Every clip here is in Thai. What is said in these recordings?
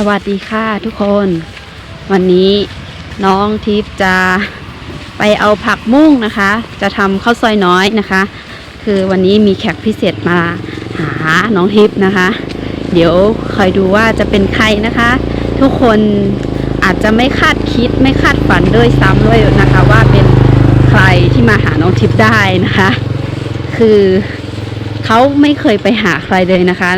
สวัสดีค่ะทุกคน วันนี้น้องทิพย์จะไปเอาผักมุ้งนะคะ จะทำข้าวซอยน้อยนะคะ คือวันนี้มีแขกพิเศษมาหาน้องทิพย์นะคะ เดี๋ยวคอยดูว่าจะเป็นใครนะคะ ทุกคนอาจจะไม่คาดคิดไม่คาดฝันด้วยซ้ำด้วยนะคะ ว่าเป็นใครที่มาหาน้องทิพย์ได้นะคะ คือเขาไม่เคยไปหาใครเลยนะคะ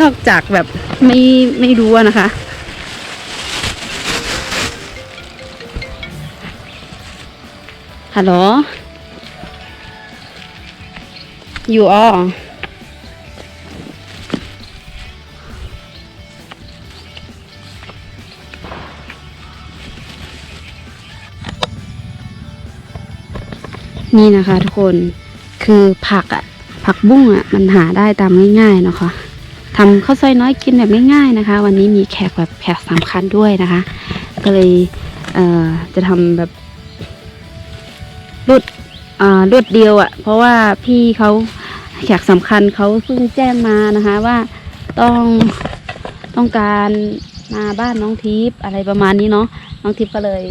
นอกจากแบบไม่ไม่รู้อะนะคะ ฮัลโหลอยู่อ๋อนี่นะคะทุกคนคือผักอะผักบุ้งอะมันหาได้ตามง่ายๆเนาะคะ ทำข้าวซอยน้อยกินแบบง่ายๆนะคะ วันนี้มีแขกแบบแขกสำคัญด้วยนะคะ ก็เลยเจะทำแบบรวดรวดเดียวอะ่ะ เพราะว่าพี่เขาแขกสำคัญเขาเพิ่งแจ้งมานะคะ ว่าต้องต้องการมาบ้านน้องทิพย์อะไรประมาณนี้เนาะน้องทิพย์ก็เลย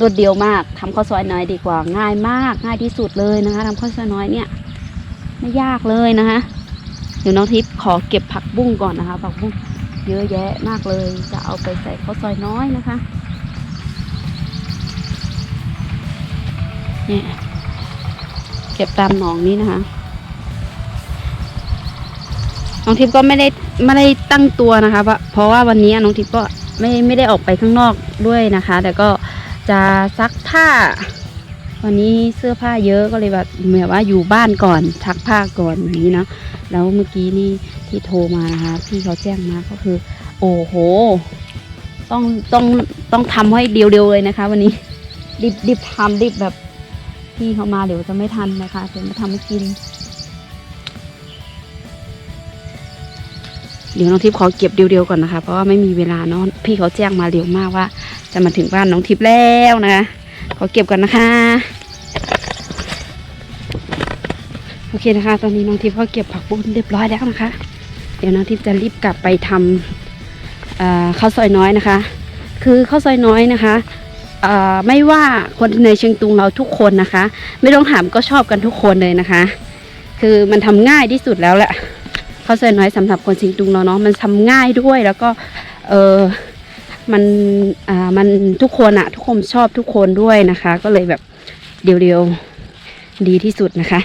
รวดเดียวมากทำข้าวซอยน้อยดีกว่าง่ายมากง่ายที่สุดเลยนะคะทำข้าวซอยน้อยเนี่ยไม่ยากเลยนะคะ เดี๋ยวน้องทิพย์ขอเก็บผักบุ้งก่อนนะคะ ผักบุ้งเยอะแยะมากเลย จะเอาไปใส่ข้าวซอยน้อยนะคะเนี่ยเก็บตามหนองนี้นะคะ น้องทิพย์ก็ไม่ได้ไม่ได้ตั้งตัวนะคะเพราะว่าวันนี้น้องทิพย์ก็ไม่ไม่ได้ออกไปข้างนอกด้วยนะคะ แต่ก็จะซักผ้า วันนี้เสื้อผ้าเยอะก็เลยแบบแบบว่าอยู่บ้านก่อนซักผ้าก่อนอย่างนี้นะแล้วเมื่อกี้นี่ที่โทรมานะคะพี่เขาแจ้งมาก็คือ โอ้โห ต้องต้องต้องทำให้เดียวๆเลยนะคะ วันนี้ดิบดิบทำดิบแบบพี่เขามาเดี๋ยวจะไม่ทันนะคะเดี๋ยวมาทำให้กิน เดี๋ยวน้องทิพย์ขอเก็บเดียวๆก่อนนะคะ เพราะว่าไม่มีเวลาเนาะพี่เขาแจ้งมาเร็วมากว่า จะมาถึงบ้านน้องทิพย์แล้วนะคะ ขอเก็บก่อนนะคะ โอเคนะคะ ตอนนี้น้องทิพย์ก็เก็บผักบุ้งเรียบร้อยแล้วนะคะ เดี๋ยวน้องทิพย์จะรีบกลับไปทำข้าวซอยน้อยนะคะ คือข้าวซอยน้อยนะคะไม่ว่าคนในเชียงตุงเราทุกคนนะคะ ไม่ต้องถามก็ชอบกันทุกคนเลยนะคะ คือมันทำง่ายที่สุดแล้วแหละข้าวซอยน้อยสำหรับคนเชียงตุงเราเนาะมันทำง่ายด้วยแล้วก็เออ มันอ่ามันทุกคนอะทุกคนชอบทุกคนด้วยนะคะ ก็เลยแบบเดียวๆดีที่สุดนะคะ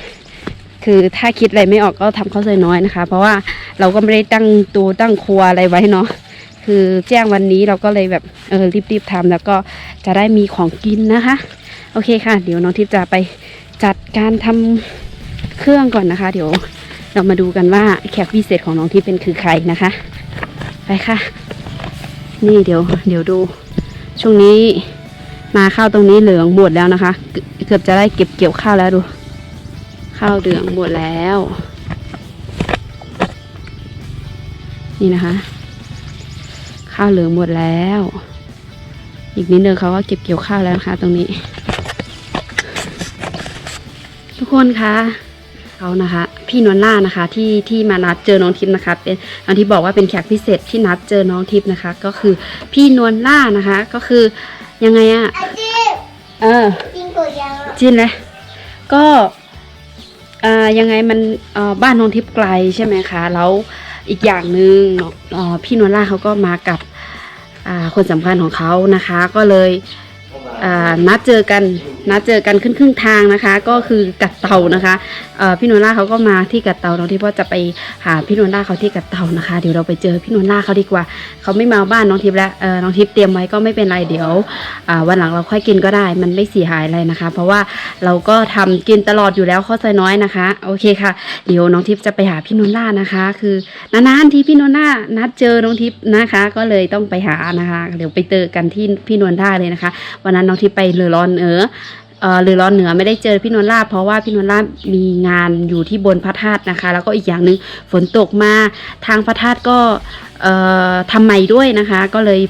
คือถ้าคิดอะไรไม่ออกก็ทำข้าวซอยน้อยนะคะ เพราะว่าเราก็ไม่ได้ตั้งตัวตั้งครัวอะไรไว้เนาะคือแจ้งวันนี้เราก็เลยแบบเออรีบๆทำแล้วก็จะได้มีของกินนะคะ โอเคค่ะ เดี๋ยวน้องทิพย์จะไปจัดการทำเครื่องก่อนนะคะ เดี๋ยวเรามาดูกันว่าแขกพิเศษของน้องทิพย์เป็นคือใครนะคะ ไปค่ะ นี่เดี๋ยว เดี๋ยวดู ช่วงนี้นาข้าวตรงนี้เหลืองหมดแล้วนะคะ เกือบจะได้เก็บเกี่ยวข้าวแล้วดู ข้าวเหลืองหมดแล้ว นี่นะคะ ข้าวเหลืองหมดแล้ว อีกนิดนึงเขาก็เก็บเกี่ยวข้าวแล้วนะคะ ตรงนี้ ทุกคนคะ เขานะคะ พี่นวลล่านะคะที่ที่มานัดเจอน้องทิพย์นะคะ เป็นน้องทิพย์บอกว่าเป็นแขกพิเศษที่นัดเจอน้องทิพย์นะคะ ก็คือพี่นวลล่านะคะ ก็คือยังไงอะอาจีบเออจริงกูยังอะจินเลยก็อ่ายังไงมันเอ่อบ้านน้องทิพย์ไกลใช่ไหมคะแล้วอีกอย่างหนึ่งเอ่อพี่นวลล่าเขาก็มากับอ่าคนสำคัญของเขานะคะ ก็เลยอ่านัดเจอกัน นัดเจอกันขึ้นครึ่งทางนะคะ ก็คือกัดเตานะคะพี่นวลล่าเขาก็มาที่กัดเตาน้องทิพย์จะไปหาพี่นวลล่าเขาที่กัดเตานะคะ เดี๋ยวเราไปเจอพี่นวลล่าเขาดีกว่า เขาไม่มาบ้านน้องทิพย์แล้วน้องทิพย์เตรียมไว้ก็ไม่เป็นไรเดี๋ยววันหลังเราค่อยกินก็ได้ มันไม่เสียหายอะไรนะคะ เพราะว่าเราก็ทำกินตลอดอยู่แล้วข้าวซอยน้อยนะคะ โอเคค่ะ เดี๋ยวน้องทิพย์จะไปหาพี่นนท์ล่านะคะ คือนานๆที่พี่นนท์ล่านัดเจอน้องทิพย์นะคะ ก็เลยต้องไปหานะคะ เดี๋ยวไปเจอกันที่พี่นนท์ล่าเลยนะคะ วันนั้นน้องทิพย์ไปเรือร้อนเออ หรือร้อนเหนือไม่ได้เจอพี่นนท์ล่าเพราะว่าพี่นนท์ล่ามีงานอยู่ที่บนพระธาตุนะคะ แล้วก็อีกอย่างหนึ่งฝนตกมาทางพระธาตุก็ทำใหม่ด้วยนะคะ ก็เลย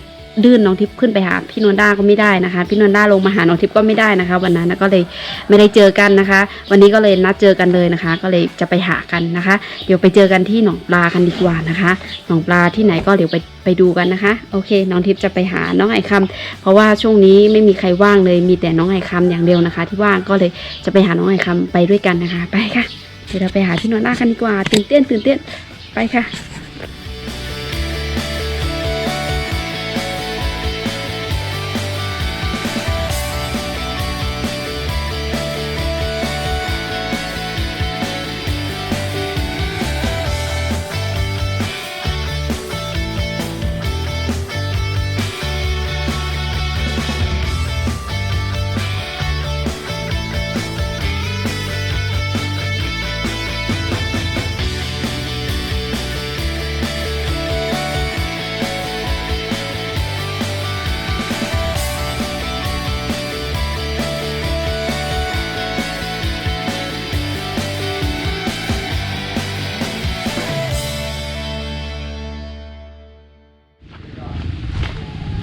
ลื่นน้องทิพย์ขึ้นไปหาพี่นวลด้าก็ไม่ได้นะคะ พี่นวลด้าลงมาหาน้องทิพย์ก็ไม่ได้นะคะ วันนั้นก็เลยไม่ได้เจอกันนะคะ วันนี้ก็เลยนัดเจอกันเลยนะคะ ก็เลยจะไปหากันนะคะ เดี๋ยวไปเจอกันที่หนองปลากันดีกว่านะคะ หนองปลาที่ไหนก็เดี๋ยวไปไปดูกันนะคะ โอเค น้องทิพย์จะไปหาน้องไอคำเพราะว่าช่วงนี้ไม่มีใครว่างเลยมีแต่น้องไอคำอย่างเดียวนะคะ ที่ว่างก็เลยจะไปหาน้องไอคำไปด้วยกันนะคะ ไปค่ะเดี๋ยวเราไปหาพี่นวลด้ากันดีกว่าตื่นเต้นตื่นเต้นไปค่ะ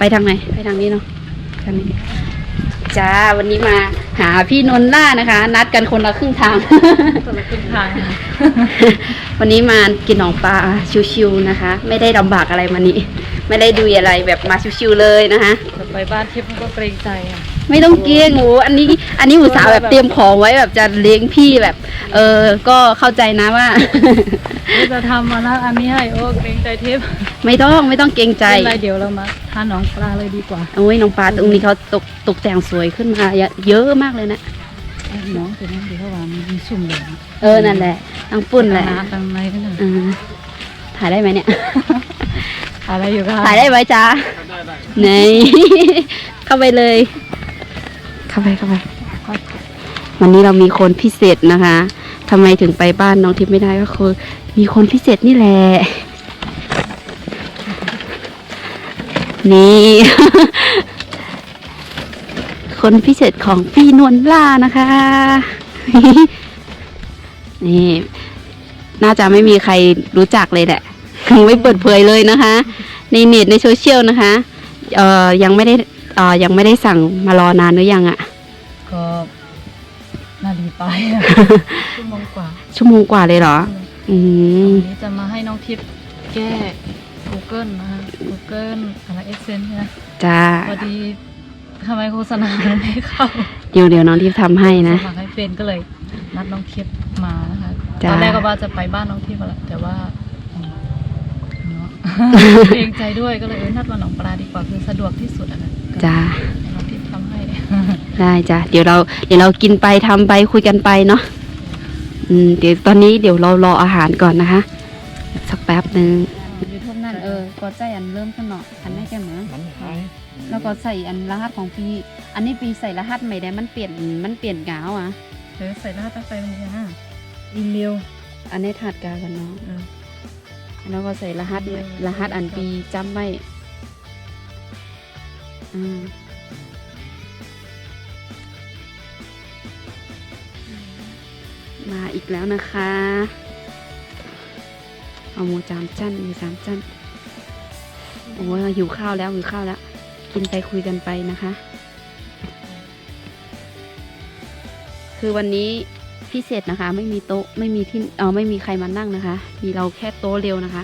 ไปทางไหน ไปทางนี้เนาะทางนี้จ้าวันนี้มาหาพี่นนท์ล่านะคะ นัดกันคนละครึ่งทาง คนละครึ่งทางนะวันนี้มากินหนองปลาชิวๆนะคะ ไม่ได้ลำบากอะไรมานี้ ไม่ได้ดูอะไรแบบมาชิวๆเลยนะคะจะไปบ้านทิพย์ก็เกรงใจอะไม่ต้องเกรงโอ้อันนี้ อันนี้อุตส่าห์แบบเตรียมของไว้แบบจะเลี้ยงพี่แบบ เออ ก็เข้าใจนะว่า เราจะทำมาแล้วอันนี้ให้โอ้เกรงใจทิพย์ไม่ต้องไม่ต้องเกรงใจเป็นไรเดี๋ยวเรามาทานหนองปลาเลยดีกว่าโอ้ยน้องปลาตรงนี้เขาตกตกแต่งสวยขึ้นมาเยอะเยอะมากเลยนะไอ้น้องเป็นน้องดีเขาว่ามันสุ่มเลยเออนั่นแหละตั้งปุ่นแหละตังในนั่นน่ะอ่าถ่ายได้ไหมเนี่ยอะไรอยู่กันถ่ายได้ไหมจ๊ะไหนเข้าไปเลย เข้าไปเข้าไปวันนี้เรามีคนพิเศษนะคะทำไมถึงไปบ้านน้องทิพย์ไม่ได้ก็คือ มีคนพิเศษนี่แหละ นี่ คนพิเศษของพี่นวลล่านะคะ นี่ น่าจะไม่มีใครรู้จักเลยแหละไม่เปิดเผยเลยนะคะ ในเน็ตในโซเชียลนะคะ เอ่อ ยังไม่ได้ เอ่อ ยังไม่ได้สั่งมารอนานหรือยังอะก็น่าดีไปอะชั่วโมงกว่า ชั่วโมงกว่าเลยเหรอ อืมวันนี้จะมาให้น้องทิพย์แก้ Google นะคะ Google อะไร Essence นะจ้าพอดีทำไมโฆษณามันไม่เข้าเดี๋ยวเดี๋ยวน้องทิพย์ทำให้นะ สมัครให้เป็นก็เลยนัดน้องทิพย์มานะคะจ้า ตอนแรกก็ว่าจะไปบ้านน้องทิพย์แหละแต่ว่าอืมเนาะเกรงใจด้วยก็เลยเออนัดวันหนองปลาดีกว่าคือสะดวกที่สุดอะนะจ้าให้น้องทิพย์ทำให้ ได้จ้ะเดี๋ยวเราเดี๋ยวเรากินไปทำไปคุยกันไปเนาะอืม เดี๋ยวตอนนี้เดี๋ยวเรารออาหารก่อนนะคะ สักแป๊บหนึ่งยูทูบนั่นเออ ก็ใจอันเริ่มขึ้นเนาะอันไม่แก่หมาแล้วก็ใส่อันรหัสของปี อันนี้ปีใส่รหัสใหม่ได้มันเปลี่ยนมันเปลี่ยนกาวอะเออใส่รหัสตั้งไปมันจะห้าอีเมลอันนี้ถัดกาวกันเนาะเออแล้วก็ใส่รหัสเดี๋ยวรหัสอันปีจำไว้อืม มาอีกแล้วนะคะเอาหมูจามจั้นหมูจามจั้นโอ้ยหิวข้าวแล้วหิวข้าวแล้ว กินไปคุยกันไปนะคะ คือวันนี้พิเศษนะคะ ไม่มีโต๊ะไม่มีที่เออไม่มีใครมานั่งนะคะ มีเราแค่โต๊ะเร็วนะคะ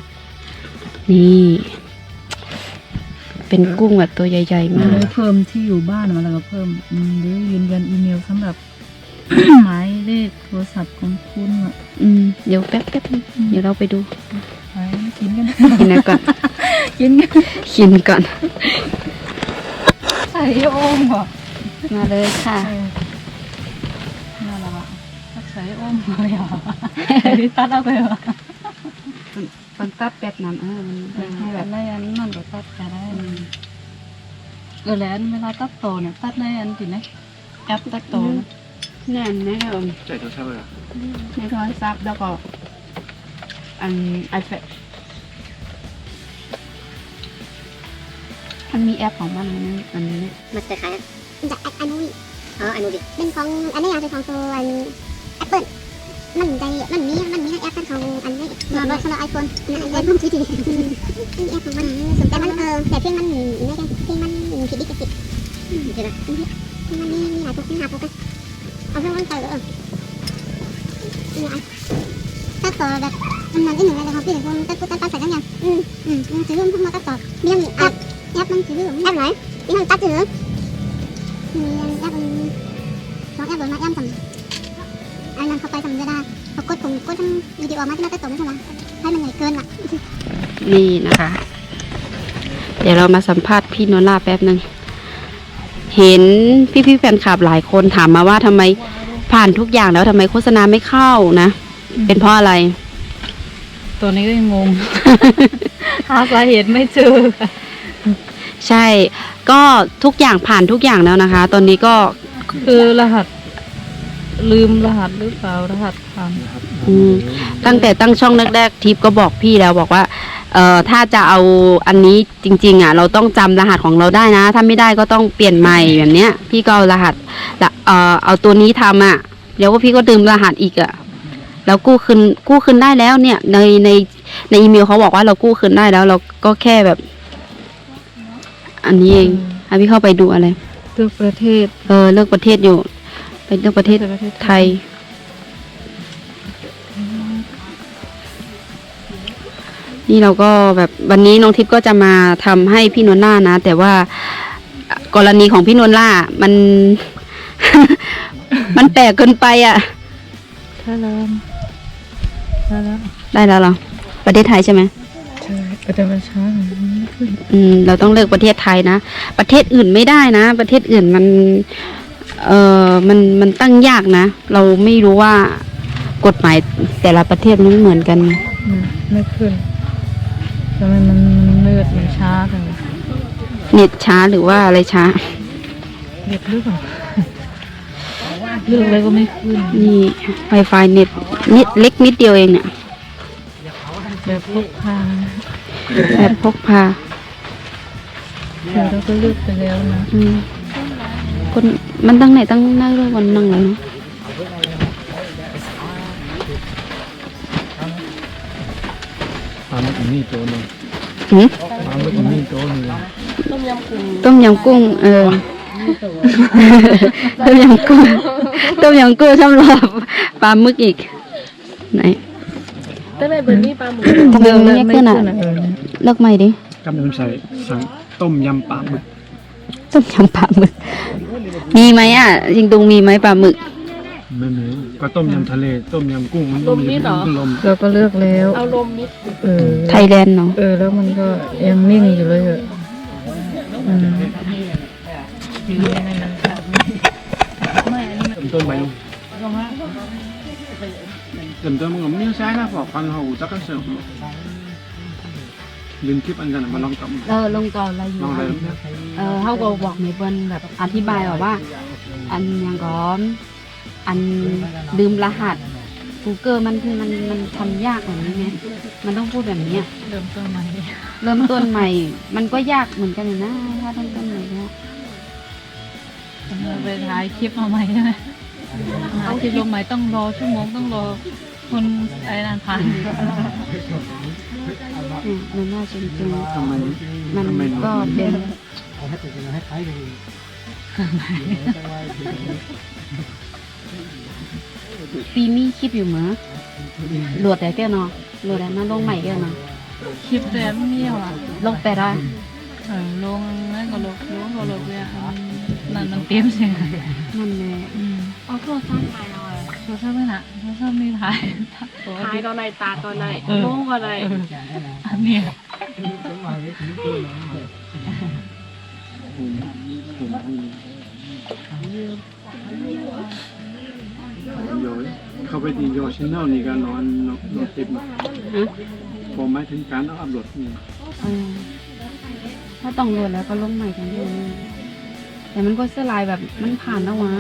นี่ เป็นกุ้งแบบตัวใหญ่ ๆ มาก เพิ่มที่อยู่บ้านมาแล้วก็เพิ่มอืมหรือยืนยันอีเมลสำหรับหมาย เลขโทรศัพท์ของคุณอะอืมเดี๋ยวแป๊บแป๊บนึงเดี๋ยวเราไปดูไปกินกันกินนะก่อนกินกันกินก่อนใส่โอ่งเหรอมาเลยค่ะเออน่ารักอะใส่โอ่งเลยอะไอ้ที่ตัดเอาไปเหรอมันตัดแป๊บน้ำเออมันให้ให้แบแบบบในอันมันก็ตัดกันได้เออแล้วอันเวลาตัดโตเนี่ยตัดในอันที่ไหนแอปตัดโตนะ แน่นนะครับใช่ตัวเช่าเลยในโทรศัพท์แล้วก็อันไอแพดมันมีแอปของมันนะอันนี้มันจะขายจากอันนู้นอ๋ออันนู้นดิเป็นของอันนี้อาจจะของตัวอันแอปเปิลมันใจมันมีมันมีทั้งแอปถ้าเขาอันนี้นอนรถสำหรับไอโฟนไอโฟนทีทีนี่แอปของมันสนใจมันเออแต่เพียงมันไม่ใช่เพียงมันผิดดิจิตเดี๋ยวนะเพียงมันมีมีหลายพวกมีหาพวกกัน เอาเรื่องมันไปเลยเออนี่ไอถ้าต่อแบบมันมันอีหนึ่งอะไรของพี่คนแต่กูตัดตัดใส่กันยังอืมอืมถือเรื่องพวกมาตัดต่อเรื่องแอปแอปมันถือเรื่องแอปไหนที่มันตัดถือมีแอปมันสองแอปโดนมาแอปสั่งอันนั้นเข้าไปสั่งจะได้พอกดผมกดทั้งวิดีโอมาที่มันจะตกไม่ใช่ไหมให้มันใหญ่เกินอะนี่นะคะ เดี๋ยวเรามาสัมภาษณ์พี่โนล่าแป๊บหนึ่ง เห็นพี่ๆแฟนคลับหลายคนถามมาว่าทำไมผ่านทุกอย่างแล้วทำไมโฆษณาไม่เข้านะ เป็นเพราะอะไร ตัวนี้ก็ยังงง หาสาเหตุไม่เจอค่ะใช่ ก็ทุกอย่างผ่านทุกอย่างแล้วนะคะ ตอนนี้ก็คือรหัส ลืมรหัสหรือเปล่ารหัสผ่านอืมตั้งแต่ตั้งช่องแรกๆทิปก็บอกพี่แล้วบอกว่า เอ่อถ้าจะเอาอันนี้จริง ๆ อะ เราต้องจำรหัสของเราได้นะ ถ้าไม่ได้ก็ต้องเปลี่ยนใหม่แบบเนี้ย พี่ก็เอารหัสละเอ่อเอาตัวนี้ทำอะเดี๋ยวก็พี่ก็ดื่มรหัสอีกอะแล้วกู้คืนกู้คืนได้แล้วเนี่ย ในในในอีเมลเขาบอกว่าเรากู้คืนได้แล้ว เราก็แค่แบบ อันนี้เองให้พี่เข้าไปดูอะไรทุกประเทศ เออเลือกประเทศอยู่ ไปเลือกประเทศประเทศไทย นี่เราก็แบบวันนี้น้องทิพย์ก็จะมาทำให้พี่นวลล่านะ แต่ว่ากรณีของพี่นวลล่ามัน มันแปลกเกินไปอะถ้าแล้วถ้าแล้วได้แล้วเหรอประเทศไทยใช่ไหมใช่แต่มันช้าหน่อยมันไม่ขึ้นอืมเราต้องเลือกประเทศไทยนะประเทศอื่นไม่ได้นะ ประเทศอื่นมัน เออมันมันตั้งยากนะ เราไม่รู้ว่ากฎหมายแต่ละประเทศมันไม่เหมือนกันอืมไม่ขึ้น ทำไมมันมันเลือดมันช้าจังเลยเน็ตช้าหรือว่าอะไรช้า เด็กหรือเปล่าเลือกอะไรก็ไม่ขึ้นนี่ Wi-Fi เน็ตนิดเล็กนิดเดียวเองเนี่ยแบบพกพาแบบพกพาเดี๋ยวเราก็เลือกไปแล้วนะอืมคนมันตั้งไหนตั้งหน้าเรื่องวันนั่งเลยเนาะ ปลาหมึกนี่โตหนึงหืมปลาหมึกนี่โตหนึงต้มยำกุ้ง เออ ต้มยำกุ้ง ต้มยำกุ้งสำหรับปลาหมึกอีก ไหนแต่ในเบอร์นี้ปลาหมึกทำไมมันไม่ขึ้นอะเลิกใหม่ดิกำลังใส่สั่งต้มยำปลาหมึก ต้มยำปลาหมึก มีไหมอะจริงตุงมีไหมปลาหมึก ไม่มี ก็ต้มยำทะเล ต้มยำกุ้งมันต้มยำกุ้งลมเราก็เลือกแล้วเอาลมมิดเออไทยแลนด์เนาะเออแล้วมันก็ยังนิ่งอยู่เลยอะอืมเริ่มต้นไปลงเริ่มต้นมึงกับมิ้วซ้ายนะพอฟังเขาจักกันเสริมลืมคลิปอันกันมาลองจับเออลงก่อนอะไรอยู่ลองอะไรนะเออเขาก็บอกในเปิ้นแบบอธิบายแบบว่า อันอย่างก่อน อันลืมรหัส Google มันคือมันมันทำยากแบบนี้ไงมันต้องพูดแบบนี้อะเริ่มต้นใหม่เริ่มต้นใหม่ มันก็ยากเหมือนกันอยู่นะถ้าเริ่มต้นใหม่เนี่ยไปถ่ายคลิปมาใหม่ใช่ไหมถ่ายคลิปลงใหม่ต้องรอชั่วโมงต้องรอคนไอ้นานผ่านเนี่ยมันน่าจริงทำไมๆมันทำไมก็เป็น ปีมีคลิปอยู่เหมือโหลดแต่แก่เนาะโหลดแต่มาลงใหม่แก่เนาะคลิปแต่ไม่มีอะลงไปได้เออลงนั่นก็ลงลงก็ลงเนี่ยนั่นมันเตรียมเสียงนั่นแหละอืมเอาโทรศัพท์ถ่ายหน่อยโทรศัพท์ไม่น่ะโทรศัพท์ไม่ถ่ายตัวถ่ายดิตอนไหนตาตอนไหนเออโลกอะไรเอออันเนี้ย โยเข้าไปที่โยชแนลนี่ก็นอนนอนติดผมหมายถึงการเอาอัพโหลดนี่เออถ้าต้องโหลดแล้วก็ลงใหม่กันอยู่แต่มันก็เสียลายแบบมันผ่านแล้ววะ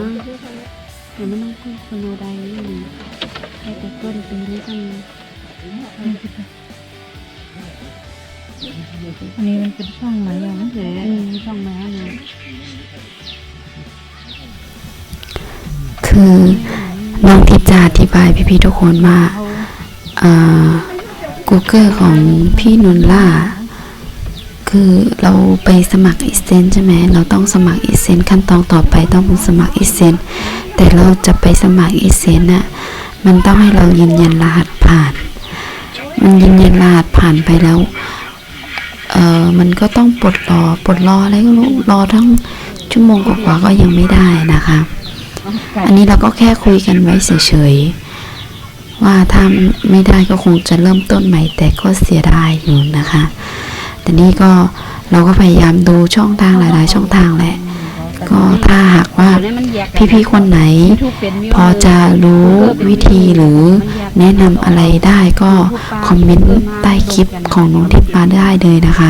แต่มันต้องพูดคนโนไดนี่แค่แต่ต้นปีนี้กันอันนี้มันเป็นช่องใหม่อย่างนั้นเฉยอืมช่องแม้นะคือ น้องทิพย์จะอธิบายพี่ๆทุกคนว่าอ Google ของพี่นนล่า คือเราไปสมัครอีเซนใช่ไหมเราต้องสมัครอีเซนขั้นตอนต่อไปต้องสมัครอีเซนแต่เราจะไปสมัครอีเซนน่ะมันต้องให้เรายืนยันรหัสผ่าน มันยืนยันรหัสผ่านไปแล้วเออมันก็ต้องปลดรอปลดรออะไรก็รู้รอทั้งชั่วโมงกว่าก็ยังไม่ได้นะคะ อันนี้เราก็แค่คุยกันไว้เฉยๆว่าถ้าไม่ได้ก็คงจะเริ่มต้นใหม่ แต่ก็เสียดายอยู่นะคะ แต่นี่ก็เราก็พยายามดูช่องทางหลายๆ ช่องทางแหละ ก็ถ้าหากว่าพี่ๆคนไหน พอจะรู้วิธีหรือแนะนำอะไรได้ก็คอมเมนต์ใต้คลิปของน้องทิพย์มาได้เลยนะคะ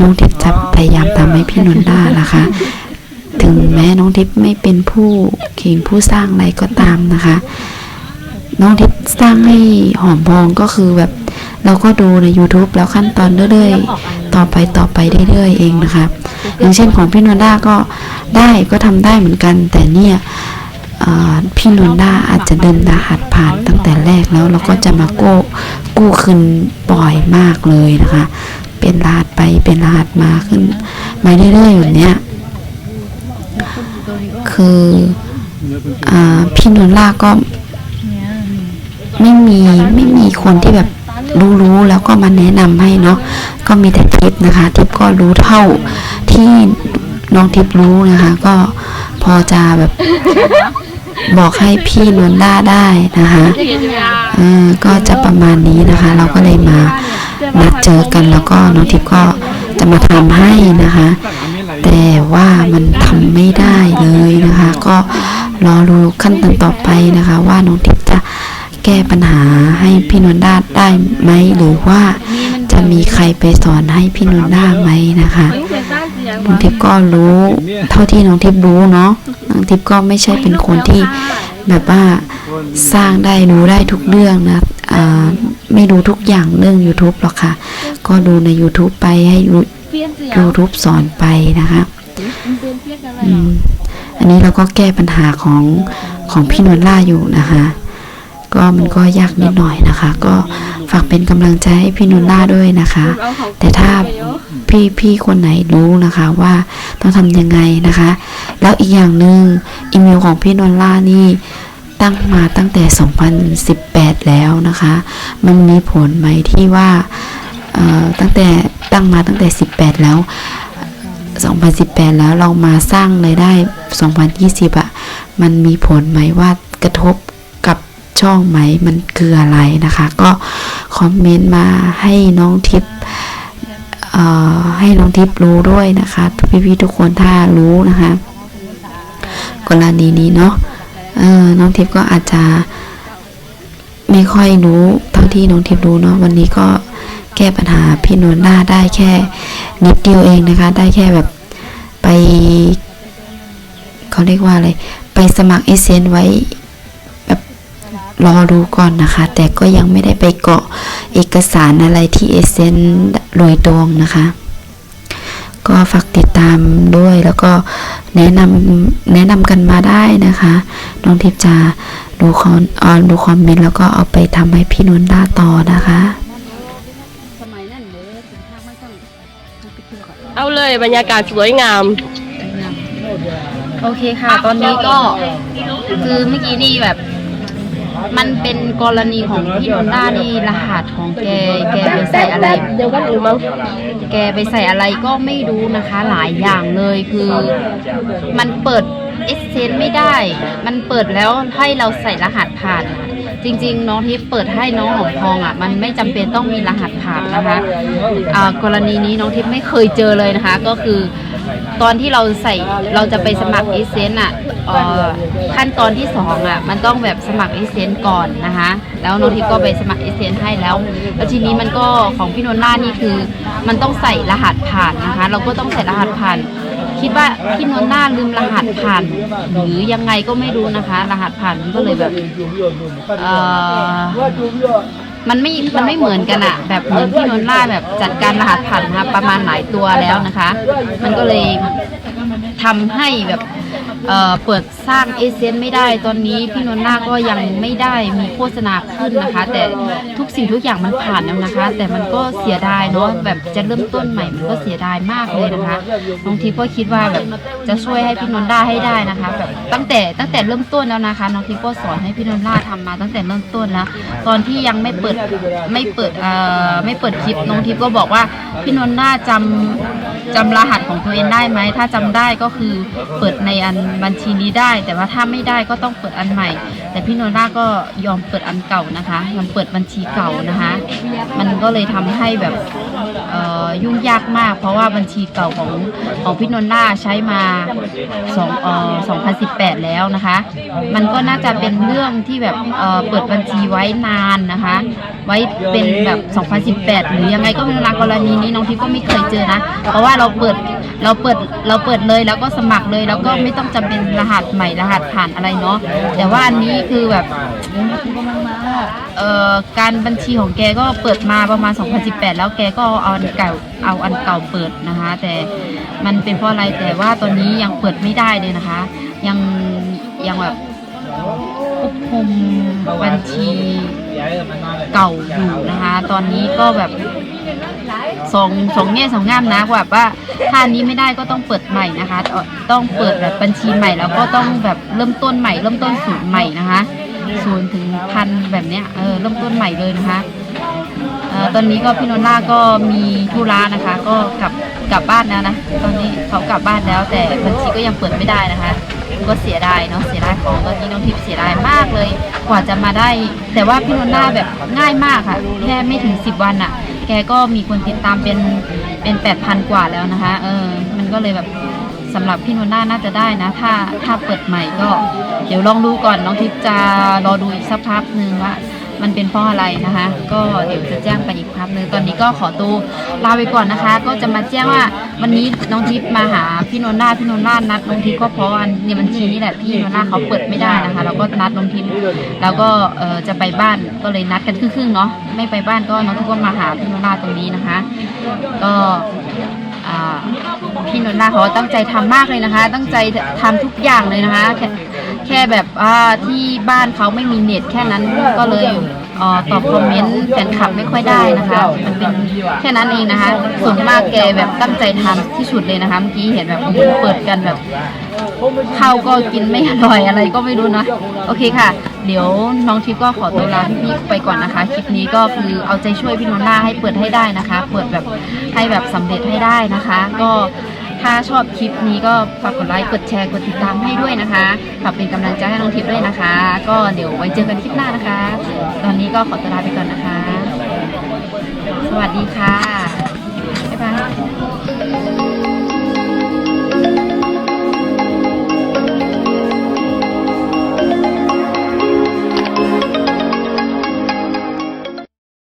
น้องทิพย์จะพยายามทำให้พี่นนท์ได้นะคะ ถึงแม้น้องทิพย์ไม่เป็นผู้เขียนผู้สร้างอะไรก็ตามนะคะ น้องทิพย์สร้างให้หอมพองก็คือแบบเราก็ดูใน YouTube แล้วขั้นตอนเรื่อยๆ ต่อไปต่อไปเรื่อยๆเองนะคะ อย่างเช่นของพี่นนด้าก็ได้ก็ทำได้เหมือนกัน แต่เนี่ยพี่นนด้าอาจจะเดินรหัสผ่านตั้งแต่แรกแล้วเราก็จะมาโก้กู้คืนบ่อยมากเลยนะคะ เป็นรหัสไปเป็นรหัสมาขึ้นมาเรื่อยๆแบบเนี้ย คืออพี่นนล่าก็ไม่มีไม่มีคนที่แบบรู้รู้แล้วก็มาแนะนำให้เนาะก็มีแต่ทิปนะคะทิปก็รู้เท่าที่น้องทิปรู้นะคะ ก็พอจะแบบบอกให้พี่นนด้าได้นะคะเออก็จะประมาณนี้นะคะ เราก็เลยมานัดเจอกันแล้วก็น้องทิปก็จะมาทำให้นะคะ แต่ว่ามันทำไม่ได้เลยนะคะ ก็รอดูขั้นตอนต่อไปนะคะ ว่าน้องทิพย์จะแก้ปัญหาให้พี่นนท์ด้าได้ไหมหรือว่าจะมีใครไปสอนให้พี่นนท์ด้าไหมนะคะน้องทิพย์ก็รู้เท่าที่น้องทิพย์รู้เนาะน้องทิพย์ก็ไม่ใช่เป็นคนที่แบบว่าสร้างได้รู้ได้ทุกเรื่องนะไม่รู้ทุกอย่างเรื่อง YouTube หรอกค่ะ ก็ดูใน YouTube ไปให้ รู้ YouTube สอนไปนะคะอืมอันนี้เราก็แก้ปัญหาของของพี่นวลล่าอยู่นะคะ ก็มันก็ยากนิดหน่อยนะคะ ก็ฝากเป็นกำลังใจให้พี่นวลล่าด้วยนะคะ แต่ถ้าพี่พี่คนไหนรู้นะคะว่าต้องทำยังไงนะคะ แล้วอีกอย่างหนึ่งอีเมลของพี่นวลล่านี่ตั้งมาตั้งแต่ 2018 แล้วนะคะ มันมีผลไหมที่ว่าเอ่อ ตั้งแต่ตั้งมาตั้งแต่ 18 แล้ว 2018 แล้วเรามาสร้างรายได้ 2020อะมันมีผลไหมว่ากระทบกับช่องไหมมันคืออะไรนะคะ ก็คอมเมนต์มาให้น้องทิพย์ให้น้องทิพย์รู้ด้วยนะคะพี่ๆทุกคนถ้ารู้นะคะ กรณีนี้เนาะน้องทิพย์ก็อาจจะไม่ค่อยรู้เท่าที่น้องทิพย์รู้เนาะวันนี้ก็ ก้ปัญหาพี่นวลหน้าได้แค่นิดเดียวเองนะคะ ได้แค่แบบไปเขาเรียกว่าอะไร ไปสมัครเอเซนไว้แบบรอดูก่อนนะคะ แต่ก็ยังไม่ได้ไปเกาะเอกสารอะไรที่เอเซนโดยตรงนะคะ ก็ฝากติดตามด้วยแล้วก็แนะนำแนะนำกันมาได้นะคะน้องทิพย์จะดูคอนออนดูคอมเมนต์แล้วก็เอาไปทำให้พี่นวลด้าต่อนะคะ เอาเลยบรรยากาศสวยงาม โอเคค่ะ ตอนนี้ก็คือเมื่อกี้นี่แบบ มันเป็นกรณีของพี่นนด้านี่รหัสของแกแกไปใส่อะไร เดี๋ยวก็ถึงมั้งแกไปใส่อะไรก็ไม่รู้นะคะ หลายอย่างเลยคือ มันเปิดเอเซนไม่ได้ มันเปิดแล้วให้เราใส่รหัสผ่าน จริง ๆ น้องที่เปิดให้น้องหอมทองอะ มันไม่จำเป็นต้องมีรหัสผ่านนะคะอ่ากรณีนี้น้องทิพย์ไม่เคยเจอเลยนะคะ ก็คือ ตอนที่เราใส่เราจะไปสมัครเอเซนอะเอ่อขั้นตอนที่สองอะมันต้องแบบสมัครเอเซนก่อนนะคะ แล้วน้องทิพย์ก็ไปสมัครเอเซนให้แล้ว แล้วทีนี้มันก็ของพี่นนท์ล่านี่คือ มันต้องใส่รหัสผ่านนะคะ เราก็ต้องใส่รหัสผ่าน คิดว่าพี่นนท์ล่าลืมรหัสผ่านหรือยังไงก็ไม่รู้นะคะ รหัสผ่านมันก็เลยแบบเออมันไม่ มันไม่เหมือนกันอะแบบเหมือนพี่นนท์ล่าแบบจัดการรหัสผ่านนะคะประมาณหลายตัวแล้วนะคะ มันก็เลยทำให้แบบ เอ่อเปิดสร้างเอเซนไม่ได้ตอนนี้พี่นนท์นาก็ยังไม่ได้มีโฆษณาขึ้นนะคะ แต่ทุกสิ่งทุกอย่างมันผ่านแล้วนะคะ แต่มันก็เสียดายเนาะแบบจะเริ่มต้นใหม่มันก็เสียดายมากเลยนะคะน้องทิพย์ก็คิดว่าแบบจะช่วยให้พี่นนท์นาให้ได้นะคะแบบตั้งแต่ตั้งแต่เริ่มต้นแล้วนะคะน้องทิพย์ก็สอนให้พี่นนท์นาทำมาตั้งแต่เริ่มต้นแล้วตอนที่ยังไม่เปิดไม่เปิดเอ่อไม่เปิดคลิปน้องทิพย์ก็บอกว่าพี่นนท์นาจำจำรหัสของตัวเองได้ไหมถ้าจำได้ก็คือเปิดในอันบัญชีนี้ได้ แต่ว่าถ้าไม่ได้ก็ต้องเปิดอันใหม่ แต่พี่นนท์นาก็ยอมเปิดอันเก่านะคะยอมเปิดบัญชีเก่านะคะ มันก็เลยทำให้แบบยุ่งยากมาก เพราะว่าบัญชีเก่าของของพี่นนท์นาใช้มาสองเอ่อ2018 แล้วนะคะ มันก็น่าจะเป็นเรื่องที่แบบเอ่อเปิดบัญชีไว้นานนะคะ ไว้เป็นแบบ 2018 หรือยังไงก็ไม่รู้นะกรณีนี้น้องทิพย์ก็ไม่เคยเจอนะ เพราะว่าเราเปิดเราเปิดเราเปิดเลยแล้วก็สมัครเลยแล้วก็ไม่ต้องจำเป็นรหัสใหม่รหัสผ่านอะไรเนาะแต่ว่าอันนี้คือแบบเอ่อการบัญชีของแกก็เปิดมาประมาณ 2018 แล้วแกก็เอาอันเก่าเอาอันเก่าเปิดนะคะ แต่มันเป็นเพราะอะไรแต่ว่าตอนนี้ยังเปิดไม่ได้เลยนะคะ ยังยังแบบควบคุมบัญชีเก่าอยู่นะคะ ตอนนี้ก็แบบ สองสองแง่สองงามนะแบบว่าถ้านี้ไม่ได้ก็ต้องเปิดใหม่นะคะ ต้องเปิดแบบบัญชีใหม่แล้วก็ต้องแบบเริ่มต้นใหม่ เริ่มต้นศูนย์ใหม่นะคะศูนย์ถึงพันแบบเนี้ยเออเริ่มต้นใหม่เลยนะคะออตอนนี้ก็พี่นนท์ล่าก็มีธุระนะคะ ก็กลับกลับบ้านแล้วนะตอนนี้เขากลับบ้านแล้ว แต่บัญชีก็ยังเปิดไม่ได้นะคะ ก็เสียดายเนาะเสียดายของตอนนี้น้องทิพย์เสียดายมากเลย กว่าจะมาได้ แต่ว่าพี่นนท์ล่าแบบง่ายมากค่ะ แค่ไม่ถึง 10 วันอะ่ะ กก็มีคนติดตามเป็นเป็นแปดพันกว่าแล้วนะคะ เออ มันก็เลยแบบสำหรับพี่โนน่าน่าจะได้นะ ถ้าถ้าเปิดใหม่ก็ เดี๋ยวลองดูก่อนน้องทิพย์จะรอดูอีกสักพักหนึ่งว่า มันเป็นเพราะอะไรนะคะ ก็เดี๋ยวจะแจ้งไปอีกพักหนึ่งตอนนี้ก็ขอตัวลาไปก่อนนะคะ ก็จะมาแจ้งว่าวันนี้น้องทิพย์มาหาพี่โนน่าพี่โนน่านัดน้องทิพย์ก็เพราะว่าในบัญชีนี่แหละพี่โนน่าเขาเปิดไม่ได้นะคะ แล้วก็นัดน้องทิพย์แล้วก็เออจะไปบ้านก็เลยนัดกันครึ่งๆเนาะไม่ไปบ้านก็น้องทิพย์ก็มาหาพี่โนน่าตรงนี้นะคะ ก็ พี่นนท์นาเขาตั้งใจทำมากเลยนะคะ ตั้งใจทำทุกอย่างเลยนะคะ แค่แบบว่าที่บ้านเขาไม่มีเน็ตแค่นั้นก็เลย ออตอบคอมเมนต์แฟนคลับไม่ค่อยได้นะคะ มันเป็นแค่นั้นเองนะคะ ส่วนมากแกแบบตั้งใจทำที่สุดเลยนะคะ เมื่อกี้เห็นแบบโอ้โหเปิดกันแบบข้าวก็กินไม่อร่อยอะไรก็ไม่รู้นะ โอเคค่ะ เดี๋ยวน้องทิพย์ก็ขอตัวลาพี่ๆไปก่อนนะคะ คลิปนี้ก็คือเอาใจช่วยพี่นนท์นาให้เปิดให้ได้นะคะ เปิดแบบให้แบบสำเร็จให้ได้นะคะ ก็ ถ้าชอบคลิปนี้ก็ฝากกดไลค์กดแชร์กดติดตามให้ด้วยนะคะฝากเป็นกำลังใจให้น้องทิพย์ด้วยนะคะ ก็เดี๋ยวไว้เจอกันคลิปหน้านะคะ ตอนนี้ก็ขอตัวลาไปก่อนนะคะ สวัสดีค่ะบ๊ายบาย